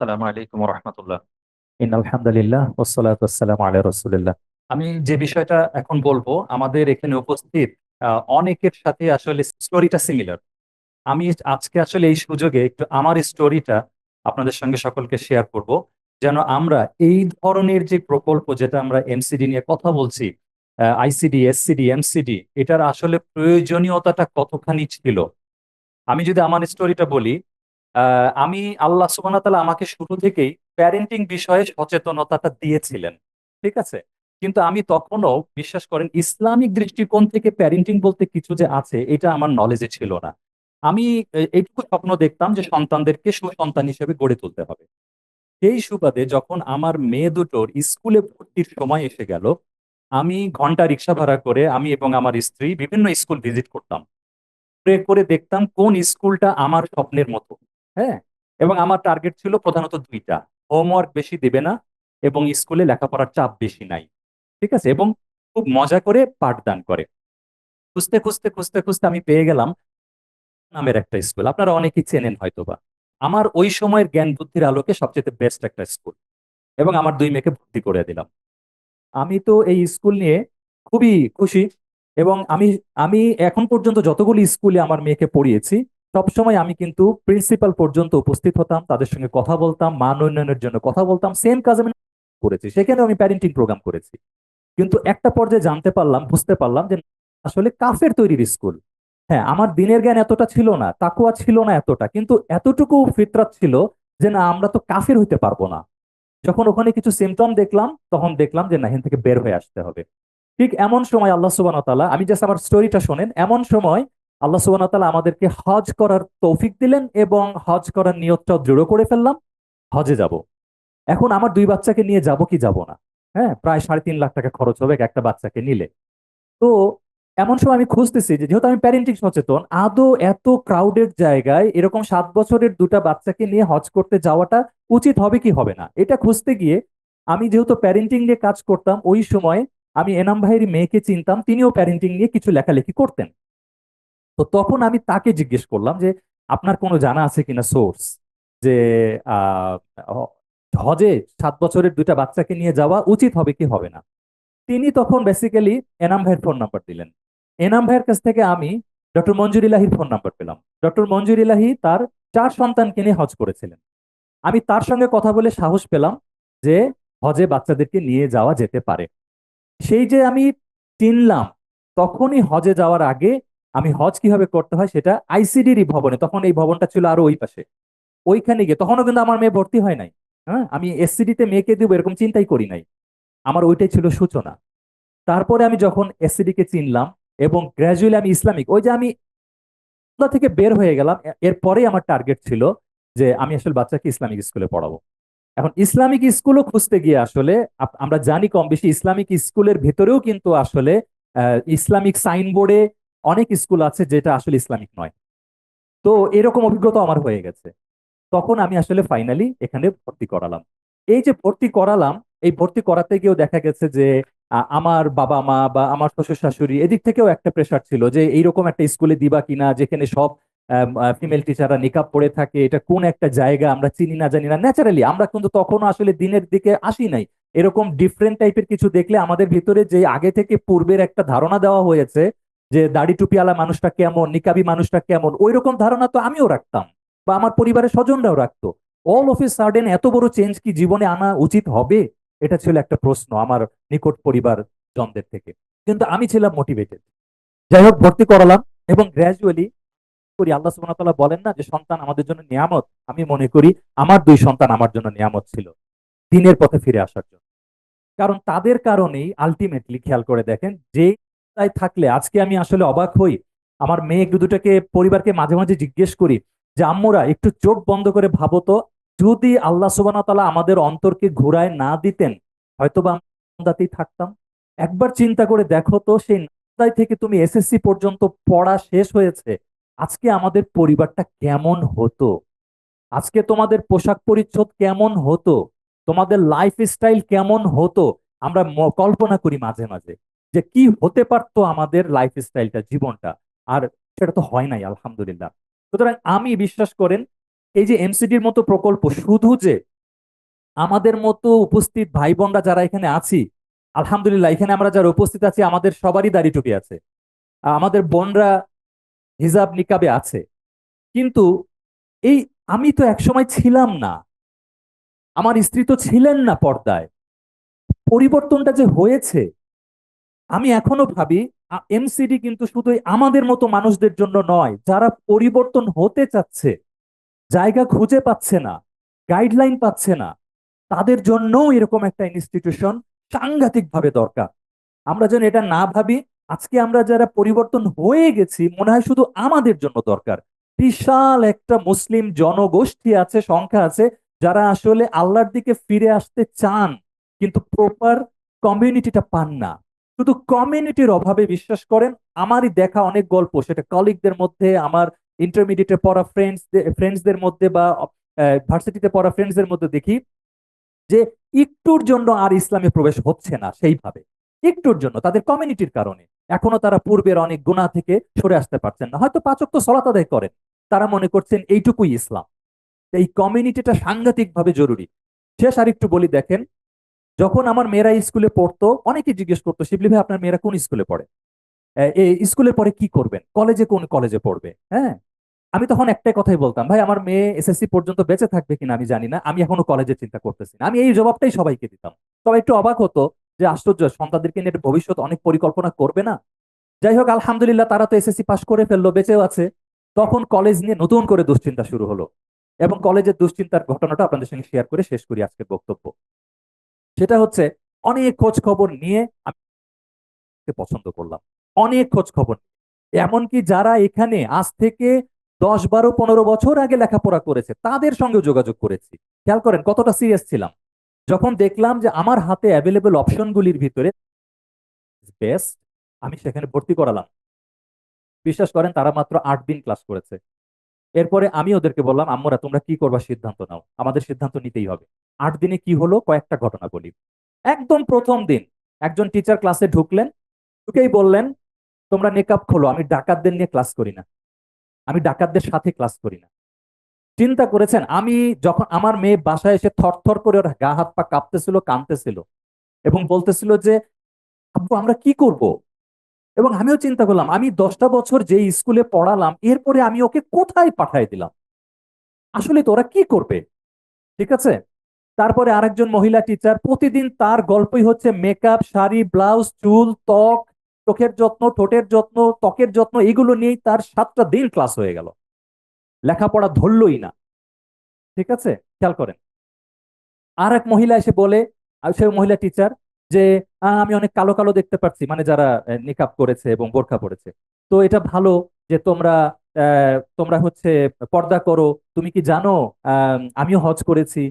আসসালামু আলাইকুম রহমতুল্লাহ ইন আলহামদুলিল্লাহ ওসালাত আসসালাম আলা রসুলিল্লাহ। আমি যে বিষয়টা এখন বলব, আমাদের এখানে উপস্থিত অনেকের সাথে আসলে স্টোরিটা সিমিলার আমি আজকে আসলে এই সুযোগে একটু আমার স্টোরিটা আপনাদের সঙ্গে সকলকে শেয়ার করব। যেন আমরা এই ধরনের যে প্রকল্প যেটা আমরা এমসিডি নিয়ে কথা বলছি আইসিডি এসসিডি এমসিডি এটার আসলে প্রয়োজনীয়তাটা কতখানি ছিল? আমি যদি আমার স্টোরিটা বলি আমি আল্লাহ সুবহানাহু আমাকে শুরু থেকেই প্যারেন্টিং বিষয়ে সচেতনতাটা দিয়েছিলেন, ঠিক আছে? কিন্তু আমি তখনও, বিশ্বাস করেন, ইসলামিক দৃষ্টিকোণ থেকে প্যারেন্টিং বলতে কিছু যে আছে, এটা আমার নলেজে ছিল না। আমি এইটুকু স্বপ্ন দেখতাম যে সন্তানদেরকে সুসন্তান হিসেবে গড়ে তুলতে হবে। সেই সুবাদে যখন আমার মেয়ে দুটোর স্কুলে ভর্তির সময় এসে গেল, আমি ঘণ্টা রিক্সা ভাড়া করে আমি এবং আমার স্ত্রী বিভিন্ন স্কুল ভিজিট করতাম। প্রে করে দেখতাম কোন স্কুলটা আমার স্বপ্নের মতো। হ্যাঁ? এবং আমার টার্গেট ছিল প্রধানত দুইটা। হোমওয়ার্ক বেশি দেবে না এবং স্কুলে লেখাপড়ার চাপ বেশি নাই। ঠিক আছে? এবং খুব মজা করে পাঠদান করে। খুঁজতে খুঁজতে খুঁজতে খুঁজতে আমি পেয়ে গেলাম নামের একটা স্কুল আপনারা অনেকেই চেনেন হয়তোবা। আমার ওই সময়ের জ্ঞান বুদ্ধির আলোকে সবচেয়ে বেস্ট একটা স্কুল এবং আমার দুই মেয়েকে ভর্তি করে দিলাম। আমি তো এই স্কুল নিয়ে খুবই খুশি এবং আমি আমি এখন পর্যন্ত যতগুলি স্কুলে আমার মেয়েকে পড়িয়েছি সবসময় আমি কিন্তু প্রিন্সিপাল পর্যন্ত উপস্থিত হতাম, তাদের সঙ্গে কথা বলতাম, মান উন্নয়নের জন্য কথা বলতাম সেম কাজ আমি করেছি। সেখানে আমি প্যারেন্টিং প্রোগ্রাম করেছি। কিন্তু একটা পর্যায়ে জানতে পারলাম, বুঝতে পারলাম যে আসলে কাফের তৈরির স্কুল হ্যাঁ আমার দিনের জ্ঞান এতটা ছিল না, তাকুয়া ছিল না এতটা, কিন্তু এতটুকু ফিতরাত ছিল যে না, আমরা তো কাফের হইতে পারব না। যখন ওখানে কিছু সিমটম দেখলাম, তখন দেখলাম যে না থেকে বের হয়ে আসতে হবে। ঠিক এমন সময় আল্লাহ সুবান তাআলা, আমি জাস্ট আমার স্টোরিটা শোনেন, এমন সময় আল্লাহ সুবান তাআলা আমাদেরকে হজ করার তৌফিক দিলেন এবং হজ করার নিয়তটাও দৃঢ় করে ফেললাম, হজে যাব। এখন আমার দুই বাচ্চাকে নিয়ে যাব কি যাব না? হ্যাঁ প্রায় সাড়ে তিন লাখ টাকা খরচ হবে একটা বাচ্চাকে নিলে। তো এমন সময় আমি খুঁজতেছি যে যেহেতু আমি প্যারেন্টিং সচেতন, আদৌ এত ক্রাউডেড জায়গায় এরকম সাত বছরের দুটা বাচ্চাকে নিয়ে হজ করতে যাওয়াটা উচিত হবে কি হবে না? এটা খুঁজতে গিয়ে আমি যেহেতু প্যারেন্টিং নিয়ে কাজ করতাম, ওই সময় আমি এনাম ভাইয়ের মেয়েকে চিনতাম, তিনিও প্যারেন্টিং নিয়ে কিছু লেখালেখি করতেন। তো তখন আমি তাকে জিজ্ঞেস করলাম যে, আপনার কোনো জানা আছে কিনা সোর্স? যে হজে সাত বছরের দুইটা বাচ্চাকে নিয়ে যাওয়া উচিত হবে কি হবে না? তিনি তখন বেসিক্যালি এনাম ভাইয়ের ফোন নাম্বার দিলেন। এনাম ভাইয়ের কাছ থেকে আমি ডক্টর মঞ্জুর ইলাহির ফোন নাম্বার পেলাম। ডক্টর মঞ্জুর ইলাহি তার চার সন্তানকে নিয়ে হজ করেছিলেন। আমি তার সঙ্গে কথা বলে সাহস পেলাম যে, হজে বাচ্চাদেরকে নিয়ে যাওয়া যেতে পারে। সেই যে আমি চিনলাম, তখনই হজে যাওয়ার আগে আমি হজ কীভাবে করতে হয় সেটা আইসিডির ভবনে, তখন এই ভবনটা ছিল আরও ওই পাশে। ওইখানে গিয়ে, তখনও কিন্তু আমার মেয়ে ভর্তি হয় নাই। হ্যাঁ আমি এসসিডিতে মেয়েকে দেবো এরকম চিন্তাই করি নাই। আমার ওইটাই ছিল সূচনা। তারপরে আমি যখন এসসিডি কে চিনলাম এবং গ্র্যাজুয়ালি আমি ইসলামিক, ওই যে আমি থেকে বের হয়ে গেলাম এরপরেই আমার টার্গেট ছিল যে আমি আসলে বাচ্চাকে ইসলামিক স্কুলে পড়াবো। এখন ইসলামিক স্কুলও খুঁজতে গিয়ে আসলে আমরা জানি কম বেশি ইসলামিক স্কুলের ভেতরেও কিন্তু আসলে ইসলামিক সাইনবোর্ডে অনেক স্কুল আছে যেটা আসলে ইসলামিক নয়। তো এরকম অভিজ্ঞতা আমার হয়ে গেছে। তখন আমি আসলে ফাইনালি এখানে ভর্তি করালাম। এই যে ভর্তি করালাম, এই ভর্তি করাতে গিয়েও দেখা গেছে যে আমার বাবা মা বা আমার শ্বশুর শাশুড়ি এদিক থেকেও একটা প্রেশার ছিল যে, এইরকম একটা স্কুলে দিবা কিনা, যেখানে সব ফিমেল টিচাররা নিকাব পড়ে থাকে, এটা কোন একটা জায়গা আমরা চিনি না, জানি না। ন্যাচারালি আমরা কিন্তু তখনও আসলে দিনের দিকে আসি নাই। এরকম ডিফারেন্ট টাইপের কিছু দেখলে আমাদের ভিতরে যে আগে থেকে পূর্বের একটা ধারণা দেওয়া হয়েছে যে দাড়ি টুপিওয়ালা মানুষটা কেমন, নিকাবি মানুষটা কেমন ওই রকম ধারণা তো আমিও রাখতাম বা আমার পরিবারের স্বজনরাও রাখতো। অল অফ এ সাডেন এত বড় চেঞ্জ কি জীবনে আনা উচিত হবে? এটা ছিল একটা প্রশ্ন আমার নিকট পরিবার জনদের থেকে। কিন্তু আমি ছিলাম মোটিভেটেড যাই হোক, ভর্তি করালাম এবং গ্র্যাজুয়ালি করি। আল্লাহ তাআলা বলেন না যে, সন্তান আমাদের জন্য নিয়ামত। আমি মনে করি আমার দুই সন্তান আমার জন্য নিয়ামত ছিল দিনের পথে ফিরে আসার জন্য। কারণ তাদের কারণেই আলটিমেটলি খেয়াল করে দেখেন যে তাই থাকলে, আজকে আমি আসলে অবাক হই। আমার মেয়ে একটু দুটাকে, পরিবারকে মাঝে মাঝে জিজ্ঞেস করি যে, আম্মুরা, একটু চোখ বন্ধ করে ভাবো তো, যদি আল্লাহ সুবহানাহু ওয়া তাআলা আমাদের অন্তরকে ঘুরায় না দিতেন, হয়তোবা নান্দাতেই থাকতাম। একবার চিন্তা করে দেখো তো, সেই নান্দাই থেকে তুমি এসএসসি পর্যন্ত পড়া শেষ হয়েছে। আজকে আমাদের পরিবারটা কেমন হতো? আজকে তোমাদের পোশাক পরিচ্ছদ কেমন হতো? তোমাদের লাইফ স্টাইল কেমন হতো? আমরা কল্পনা করি মাঝে মাঝে। যে কি হতে পারতো আমাদের লাইফ স্টাইলটা জীবনটা। আর সেটা তো হয় নাই, আলহামদুলিল্লাহ। সুতরাং আমি বিশ্বাস করেন, এই যে এমসিডির মতো প্রকল্প, শুধু যে আমাদের মতো উপস্থিত ভাই বোনরা যারা এখানে আছি, আলহামদুলিল্লাহ, এখানে আমরা যারা উপস্থিত আছি, আমাদের সবারই দাড়ি টুপি আছে। আমাদের বোনরা হিজাব নিকাবে আছে। কিন্তু এই আমি তো একসময় ছিলাম না। আমার স্ত্রী তো ছিলেন না পর্দায়। পরিবর্তনটা যে হয়েছে আমি এখনও ভাবি এমসিডি কিন্তু শুধু আমাদের মতো মানুষদের জন্য নয়, যারা পরিবর্তন হতে চাচ্ছে, জায়গা খুঁজে পাচ্ছে না গাইডলাইন পাচ্ছে না, তাদের জন্যও এরকম একটা ইনস্টিটিউশন সাংঘাতিকভাবে দরকার। আমরা যেন এটা না ভাবি, আজকে আমরা যারা পরিবর্তন হয়ে গেছি, মনে হয় শুধু আমাদের জন্য দরকার। বিশাল একটা মুসলিম জনগোষ্ঠী আছে, সংখ্যা আছে, যারা আসলে আল্লাহর দিকে ফিরে আসতে চান, কিন্তু প্রপার কমিউনিটিটা পান না। শুধু কমিউনিটির অভাবে বিশ্বাস করেন, আমারই দেখা অনেক গল্প। সেটা কলিগদের মধ্যে, আমার ইন্টারমিডিয়েটে পড়া ফ্রেন্ডস ফ্রেন্ডসদের মধ্যে বা ভার্সিটিতে পড়া ফ্রেন্ডসদের মধ্যে দেখি যে একটুর জন্য আর ইসলামে প্রবেশ হচ্ছে না সেইভাবে। একটুর জন্য, তাদের কমিউনিটির কারণে। এখনও তারা পূর্বের অনেক গুণা থেকে সরে আসতে পারছেন না। হয়তো পাচক তো সলাত আদায় করেন। তারা মনে করছেন এইটুকুই ইসলাম। এই কমিউনিটিটা সাংঘাতিকভাবে জরুরি। শেষ আর একটু বলি, দেখেন যখন আমার মেয়েরা স্কুলে পড়তো অনেকে জিজ্ঞেস করতো, শিবলি ভাই, আপনার মেয়েরা কোন স্কুলে পড়ে? এই স্কুলের পরে কি করবেন কলেজে কোন কলেজে পড়বে? হ্যাঁ? আমি তখন একটাই কথাই বলতাম, ভাই, আমার মেয়ে এসএসসি পর্যন্ত বেঁচে থাকবে কিনা আমি জানি না, আমি এখনও কলেজের চিন্তা করতেছি না। আমি এই জবাবটাই সবাইকে দিতাম। সবাই একটু অবাক হতো যে আশ্চর্য, সন্তানদেরকে নিয়ে ভবিষ্যৎ অনেক পরিকল্পনা করবে না? যাই হোক, আলহামদুলিল্লাহ তারা তো এসএসসি পাশ করে ফেলল, বেঁচেও আছে। তখন কলেজ নিয়ে নতুন করে দুশ্চিন্তা শুরু হলো এবং কলেজের দুশ্চিন্তার ঘটনাটা আপনাদের সঙ্গে শেয়ার করে শেষ করি আজকের বক্তব্য। সেটা হচ্ছে অনেক খোঁজ খবর নিয়ে আমি পছন্দ করলাম। অনেক খোঁজ খবর এমনকি যারা এখানে আজ থেকে দশ, বারো, পনেরো বছর আগে লেখাপড়া করেছে, তাদের সঙ্গে যোগাযোগ করেছি। খেয়াল করেন কতটা সিরিয়াস ছিলাম। যখন দেখলাম যে আমার হাতে অ্যাভেলেবল অপশনগুলির ভিতরে বেস্ট আমি সেখানে ভর্তি করালাম। বিশ্বাস করেন তারা মাত্র আট দিন ক্লাস করেছে। এরপরে আমি ওদেরকে বললাম, আম্মুরা, তোমরা কি করবা সিদ্ধান্ত নাও। আমাদের সিদ্ধান্ত নিতেই হবে। আট দিনে কি হলো? কয়েকটা ঘটনা বলি। একদম প্রথম দিন, একজন টিচার ক্লাসে ঢুকলেন, ঢুকেই বললেন, তোমরা নেকাব খোলো, আমি ডাকাতদের নিয়ে ক্লাস করি না। আমি ডাকাতদের সাথে ক্লাস করি না। চিন্তা করেছেন, আমি যখন আমার মেয়ে বাসায় এসে থরথর করে ওর গা হাত পা কাঁপতেছিল, কাঁদতেছিল এবং বলতেছিল যে, আব্বু, আমরা কি করব? এবং আমিও চিন্তা করলাম, আমি দশটা বছর যে স্কুলে পড়ালাম, এরপরে আমি ওকে কোথায় পাঠাই দিলাম? আসলে তো ওরা কি করবে? ঠিক আছে? তারপরে আরেকজন মহিলা টিচার প্রতিদিন তার গল্পই হচ্ছে মেকআপ শাড়ি ব্লাউজ চুল, ত্বক, চোখের যত্ন, ঠোঁটের যত্ন, ত্বকের যত্ন, এগুলো নিয়েই তার সাতটা দিন ক্লাস হয়ে গেল। লেখাপড়া ধরলই না। ঠিক আছে? খেয়াল করেন। আর এক মহিলা এসে বলে সে মহিলা টিচার যে "আহ, আমি অনেক কালো কালো দেখতে পাচ্ছি মানে যারা নিকাব করেছে এবং বোরখা পরেছে। তো এটা ভালো যে তোমরা তোমরা হচ্ছে পর্দা করো। তুমি কি জানো আমিও হজ করেছি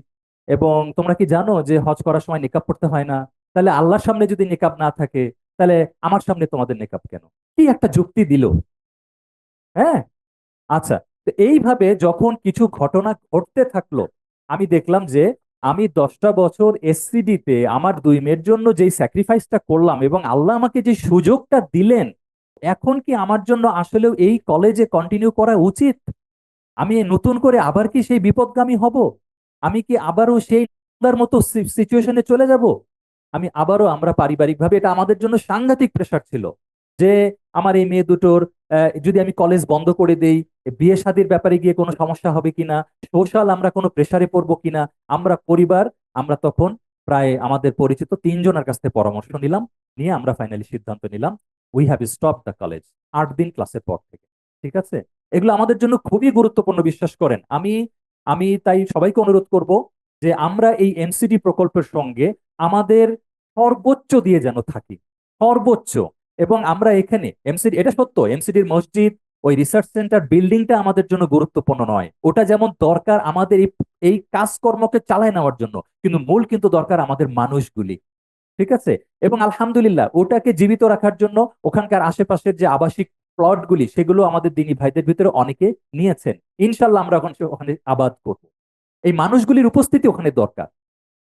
এবং তোমরা কি জানো যে হজ করার সময় নিকাব পড়তে হয় না? তাহলে আল্লাহর সামনে যদি নিকাব না থাকে তাহলে আমার সামনে তোমাদের নিকাব কেন? কি একটা যুক্তি দিল। হ্যাঁ? আচ্ছা তো এইভাবে যখন কিছু ঘটনা ঘটতে থাকল আমি দেখলাম যে আমি দশটা বছর এসসিডিতে আমার দুই মেয়ের জন্য যেই স্যাক্রিফাইসটা করলাম এবং আল্লাহ আমাকে যে সুযোগটা দিলেন, এখন কি আমার জন্য আসলেও এই কলেজে কন্টিনিউ করা উচিত? আমি নতুন করে আবার কি সেই বিপদগামী হব? আমি কি আবারও সেই মতো সিচুয়েশনে চলে যাব? আমি আবারও আমরা পারিবারিকভাবে এটা আমাদের জন্য সাংঘাতিক প্রেশার ছিল যে আমার এই মেয়ে দুটোর যদি আমি কলেজ বন্ধ করে দেই বিয়ে শাদীর ব্যাপারে গিয়ে কোনো সমস্যা হবে কিনা? সোশ্যাল আমরা কোনো প্রেসারে পড়ব কিনা? আমরা পরিবার, আমরা তখন প্রায় আমাদের পরিচিত তিনজনের কাছ থেকে পরামর্শ নিলাম, নিয়ে আমরা ফাইনালি সিদ্ধান্ত নিলাম we have stop the college আট দিন ক্লাসের পর থেকে। ঠিক আছে? এগুলো আমাদের জন্য খুবই গুরুত্বপূর্ণ, বিশ্বাস করেন। আমি আমি তাই সবাইকে অনুরোধ করব যে আমরা এই এমসিডি প্রকল্পের সঙ্গে আমাদের সর্বোচ্চ দিয়ে যেন থাকি। সর্বোচ্চ। এবং আমরা এখানে এমসিডি এটা সত্য এমসিডির মসজিদ ওই রিসার্চ সেন্টার বিল্ডিংটা আমাদের জন্য গুরুত্বপূর্ণ নয়। ওটা যেমন দরকার আমাদের এই কাজকর্মকে চালায় নেওয়ার জন্য, কিন্তু মূল কিন্তু দরকার আমাদের মানুষগুলি। ঠিক আছে? এবং আলহামদুলিল্লাহ, ওটাকে জীবিত রাখার জন্য ওখানকার আশেপাশের যে আবাসিক প্লটগুলি সেগুলো আমাদের দিনী ভাইদের ভিতরে অনেকে নিয়েছেন। ইনশাল্লাহ আমরা ওখানে ওখানে আবাদ করব। এই মানুষগুলির উপস্থিতি ওখানে দরকার।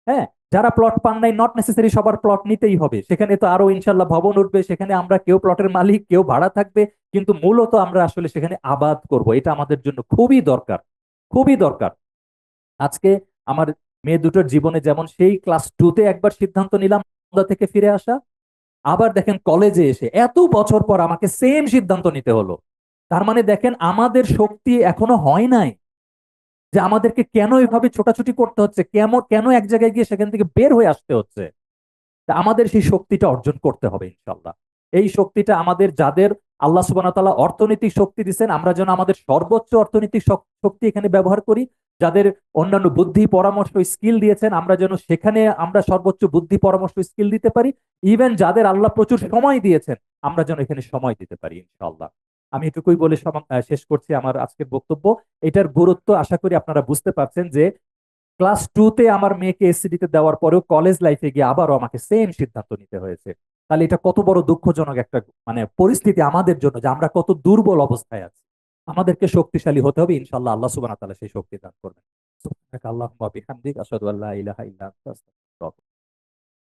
হ্যাঁ যারা প্লট পান নাই নট নেসেসারি সবার প্লট নিতেই হবে। সেখানে তো আরও ইনশাল্লাহ ভবন উঠবে, সেখানে আমরা কেউ প্লটের মালিক, কেউ ভাড়া থাকবে, কিন্তু মূলত আমরা আসলে সেখানে আবাদ করব। এটা আমাদের জন্য খুবই দরকার খুবই দরকার। আজকে আমার মেয়ে দুটোর জীবনে যেমন সেই ক্লাস টুতে একবার সিদ্ধান্ত নিলাম থেকে ফিরে আসা। আবার দেখেন কলেজে এসে এত বছর পর আমাকে সেম সিদ্ধান্ত নিতে হলো। তার মানে দেখেন আমাদের শক্তি এখনও হয় নাই। যে আমাদেরকে কেন এভাবে ছোটাছুটি করতে হচ্ছে? কেমন কেন এক জায়গায় গিয়ে সেখান থেকে বের হয়ে আসতে হচ্ছে? আমাদের সেই শক্তিটা অর্জন করতে হবে ইনশাল্লাহ এই শক্তিটা আমাদের যাদের আল্লাহ সুবাহ তাআলা অর্থনৈতিক শক্তি দিচ্ছেন আমরা যেন আমাদের সর্বোচ্চ অর্থনৈতিক শক্তি এখানে ব্যবহার করি। যাদের অন্যান্য বুদ্ধি পরামর্শ, স্কিল দিয়েছেন, আমরা যেন সেখানে আমরা সর্বোচ্চ বুদ্ধি পরামর্শ, স্কিল দিতে পারি। ইভেন যাদের আল্লাহ প্রচুর সময় দিয়েছেন, আমরা যেন এখানে সময় দিতে পারি ইনশাল্লাহ আমি এটুকুই বলে শেষ করছি আমার আজকের বক্তব্য। এটার গুরুত্ব আশা করি আপনারা বুঝতে পারছেন যে, ক্লাস টুতে আমার মেয়েকে এসসিডি তে দেওয়ার পরেও কলেজ লাইফে গিয়ে আবারও আমাকে সেম সিদ্ধান্ত নিতে হয়েছে। তাহলে এটা কত বড় দুঃখজনক একটা মানে পরিস্থিতি আমাদের জন্য যে আমরা কত দুর্বল অবস্থায় আছি। আমাদেরকে শক্তিশালী হতে হবে ইনশাল্লাহ আল্লাহ সুবহানাহু ওয়া তাআলা সেই শক্তি দান করবেন। আল্লাহ আল্লা ইলাহা